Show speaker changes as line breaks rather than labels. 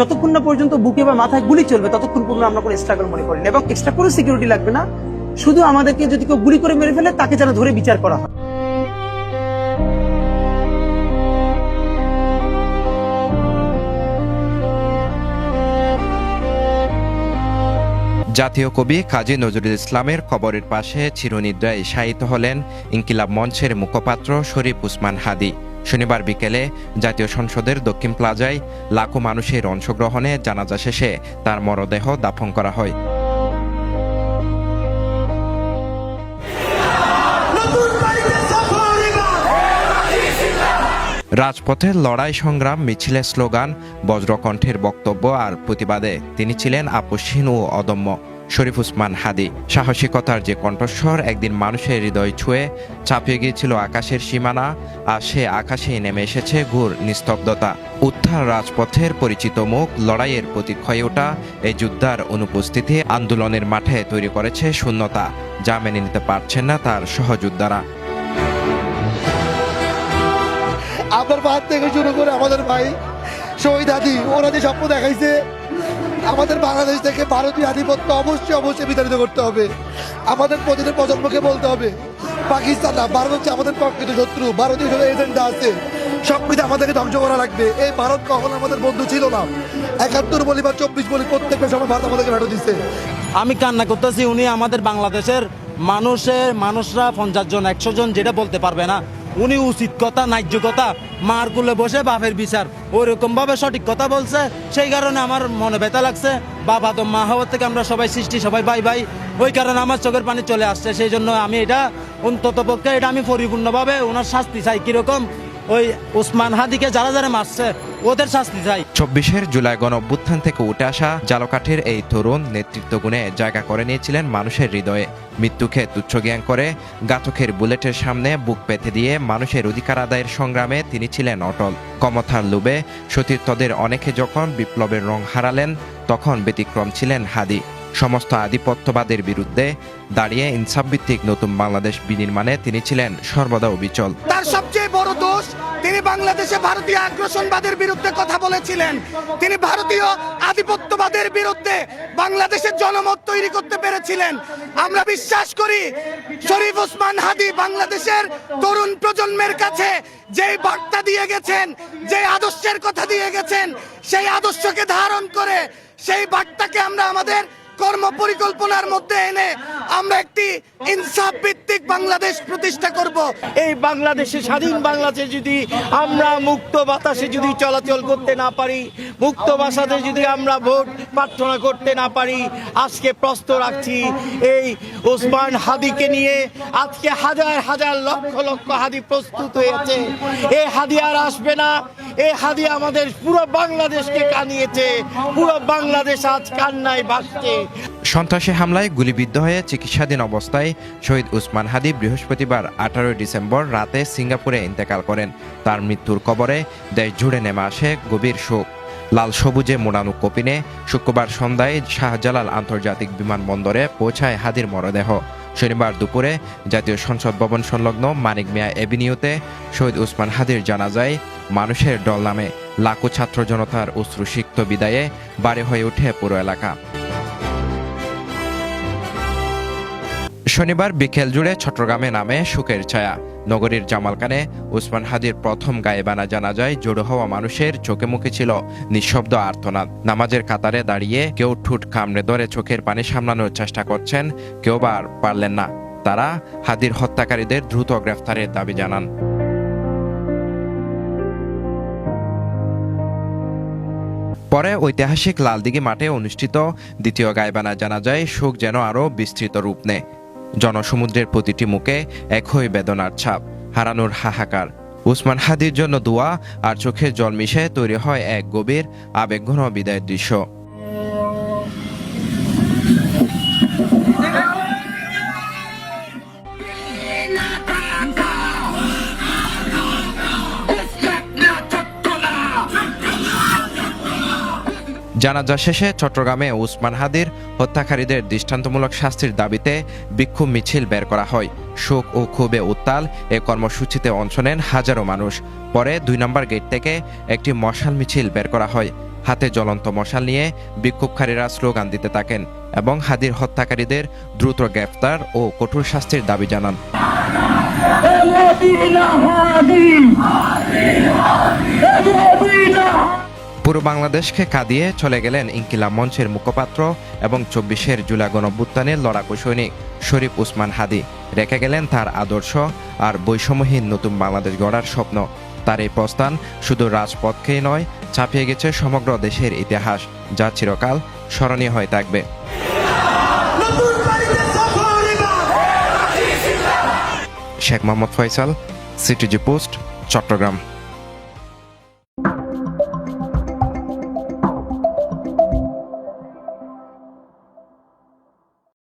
যতক্ষণ না পর্যন্ত বুকে বা মাথায় গুলি চলবে, ততক্ষণ পর্যন্ত আমরা কোনো স্ট্রাগল মনে করি না। এবং এক্সট্রা কোনো সিকিউরিটি লাগবে না। শুধু আমাদেরকে যদি কেউ গুলি করে মেরে ফেলে, তাকে যেন ধরে বিচার করা হয়।
জাতীয় কবি কাজী নজরুল ইসলামের কবরের পাশে চিরনিদ্রায় শায়িত হলেন ইনকিলাব মঞ্চের মুখপাত্র শরীফ উসমান হাদি। শনিবার বিকেলে জাতীয় সংসদের দক্ষিণ প্লাজায় লাখো মানুষের অংশগ্রহণে জানাজা শেষে তার মরদেহ দাফন করা হয়। রাজপথের লড়াই সংগ্রাম মিছিলের স্লোগান বজ্রকণ্ঠের বক্তব্য আর প্রতিবাদে তিনি ছিলেন আপসহীন ও অদম্য। শরীফ উসমান হাদি। সাহসিকতার যে কণ্ঠস্বর একদিন মানুষের হৃদয় ছুঁয়ে চাপিয়ে গিয়েছিল আকাশের সীমানা, আর সে আকাশেই নেমে এসেছে ঘুর নিস্তব্ধতা। উত্থার রাজপথের পরিচিত মুখ, লড়াইয়ের প্রতীক হয়ে ওঠা এই যুদ্ধার অনুপস্থিতি আন্দোলনের মাঠে তৈরি করেছে শূন্যতা, যা মেনে নিতে পারছেন না তার সহযোদ্ধারা।
আপনার থেকে শুরু করে আমাদের ভাই শহীদ আদি ওরা যে স্বপ্ন দেখাইছে। আমাদের বাংলাদেশ থেকে ভারতীয় আধিপত্য অবশ্যই অবশ্যই বিতাড়িত করতে হবে। আমাদের প্রতিটি প্রজন্মকে বলতে হবে পাকিস্তান না ভারত হচ্ছে আমাদের প্রকৃত শত্রু, ভারতীয় এজেন্ডা আছে। সব কিছু আমাদেরকে ধ্বংস করা লাগবে। এই ভারত কখন আমাদের বন্ধু ছিল না। একাত্তর বলি বা চব্বিশ বলি প্রত্যেকটা সময় ভারত আমাদেরকে ভেটো দিচ্ছে
আমি কান্না করতেছি, উনি আমাদের বাংলাদেশের মানুষের মানুষরা পঞ্চাশ জন, একশো জন যেটা বলতে পারবে না। উনি উচিত কথা, ন্যায্য কথা। মার কুলে বসে বাপের বিচার। ওইরকম ভাবে সঠিক কথা বলছে, সেই কারণে আমার মনে ব্যথা লাগছে। বাবা তো মা হওয়ার থেকে আমরা সবাই সৃষ্টি, সবাই ভাই ভাই ওই কারণে আমার চোখের পানি চলে আসছে, সেই জন্য আমি এটা অন্তত পক্ষে, এটা আমি পরিপূর্ণভাবে ওনার শাস্তি চাই কীরকম। ওই উসমান হাদিকে যারা যারা মারছে ওদের শাস্তি চাই।
চব্বিশের জুলাই গণ অভ্যুত্থান থেকে উঠে আসা জালকাঠের এই তরুণ নেতৃত্ব গুণে জায়গা করে নিয়েছিলেন মানুষের হৃদয়ে। মৃত্যুকে তুচ্ছ জ্ঞান করে গাতকের বুলেটের সামনে বুক পেতে দিয়ে মানুষের অধিকার আদায়ের সংগ্রামে তিনি ছিলেন অটল। কমথার লোভে সতীর্থদের অনেকে যখন বিপ্লবের রং হারালেন, তখন ব্যতিক্রম ছিলেন হাদি। সমস্ত আধিপত্যবাদের বিরুদ্ধে দাঁড়িয়ে ইনসাফভিত্তিক নতুন বাংলাদেশ বিনির্মাণে তিনি ছিলেন সর্বদা অবিচল।
তার সবচেয়ে বড় দোষ, তিনি বাংলাদেশে ভারতীয় আগ্রাসনবাদের বিরুদ্ধে কথা বলেছিলেন। তিনি ভারতীয় আধিপত্যবাদের বিরুদ্ধে বাংলাদেশের জনমত তৈরি করতে পেরেছিলেন। আমরা বিশ্বাস করি, শরীফ ওসমান হাদি বাংলাদেশের তরুণ প্রজন্মের কাছে যেই বার্তা দিয়ে গেছেন যে আদর্শের কথা দিয়ে গেছেন, সেই আদর্শকে ধারণ করে সেই বার্তাকে আমরা আমাদের কর্ম পরিকল্পনার মধ্যে এনে আমরা একটি ইনসাফ ভিত্তিক বাংলাদেশ প্রতিষ্ঠা করব।
এই বাংলাদেশে, স্বাধীন বাংলাদেশে যদি আমরা মুক্ত বাতাসে যদি চলাচল করতে না পারি, মুক্ত বাসাতে যদি আমরা ভোট প্রার্থনা করতে না পারি, আজকে প্রস্ত রাখছি, এই ওসমান হাদিকে নিয়ে আজকে হাজার হাজার লক্ষ লক্ষ হাদি প্রস্তুত হয়েছে। এই হাদি আর আসবে না এই হাদি আমাদের পুরো বাংলাদেশকে কানিয়েছে। পুরো বাংলাদেশ আজ কান্নায় ভাসছে।
সন্ত্রাসী হামলায় গুলিবিদ্ধ হয়ে চিকিৎসাধীন অবস্থায় শহীদ উসমান হাদি বৃহস্পতিবার আঠারোই ডিসেম্বর রাতে সিঙ্গাপুরে ইন্তেকাল করেন। তার মৃত্যুর কবরে দেশ জুড়ে নেমে আসে গভীর শোক। লাল সবুজে মোড়ানো কপিনে শুক্রবার সন্ধ্যায় শাহজালাল আন্তর্জাতিক বিমানবন্দরে পৌঁছায় হাদির মরদেহ। শনিবার দুপুরে জাতীয় সংসদ ভবন সংলগ্ন মানিক মিয়া এভিনিউতে শহীদ উসমান হাদির জানাজায় মানুষের দল নামে লাখো ছাত্র জনতার অশ্রুসিক্ত বিদায়ে বাড়ি হয়ে ওঠে পুরো এলাকা। শনিবার বিকেল জুড়ে চট্টগ্রামে নামে সুখের ছায়া। নগরীর জামালকানে উসমান হাদির প্রথম গায়েবানা জানা যায় জড়ো হওয়া মানুষের চোখে মুখে ছিল নিঃশব্দ আর্তনাদ। নামাজের কাতারে দাঁড়িয়ে কেউ ঠুট কামড়ে ধরে চোখের পানি সামলানোর চেষ্টা করছেন, কেউ বা আর পারলেন না। তারা হাদির হত্যাকারীদের দ্রুত গ্রেফতারের দাবি জানান। পরে ঐতিহাসিক লালদিঘি মাঠে অনুষ্ঠিত দ্বিতীয় গাইবানা জানা যায় শোক যেন আরও বিস্তৃত রূপ নেয়। জনসমুদ্রের প্রতিটি মুখে একই বেদনার ছাপ, হারানোর হাহাকার। উসমান হাদির জন্য দোয়া আর চোখের জল মিশে তৈরি হয় এক গভীর, আবেগঘন বিদায়ের দৃশ্য। জানাজা শেষে চট্টগ্রামে উসমান হাদির হত্যাকারীদের দৃষ্টান্তমূলক শাস্তির দাবিতে বিক্ষোভ মিছিল বের করা হয়। শোক ও ক্ষোভে উত্তাল এ কর্মসূচিতে অংশ নেন হাজারো মানুষ। পরে দুই নম্বর গেট থেকে একটি মশাল মিছিল বের করা হয়। হাতে জ্বলন্ত মশাল নিয়ে বিক্ষোভকারীরা স্লোগান দিতে থাকেন এবং হাদির হত্যাকারীদের দ্রুত গ্রেফতার ও কঠোর শাস্তির দাবি জানান। পুরো বাংলাদেশকে কাঁদিয়ে চলে গেলেন ইনকিলাব মঞ্চের মুখপাত্র এবং চব্বিশের জুলাই গণভ্যুত্থানের লড়াকু সৈনিক শরীফ উসমান হাদি। রেখে গেলেন তার আদর্শ আর বৈষম্যহীন নতুন বাংলাদেশ গড়ার স্বপ্ন। তার এই প্রস্থান শুধু রাজপথকেই নয় ছাপিয়ে গেছে সমগ্র দেশের ইতিহাস যা চিরকাল স্মরণীয় হয়ে থাকবে। Sheikh Mohammad Faisal CTG post Chattogram.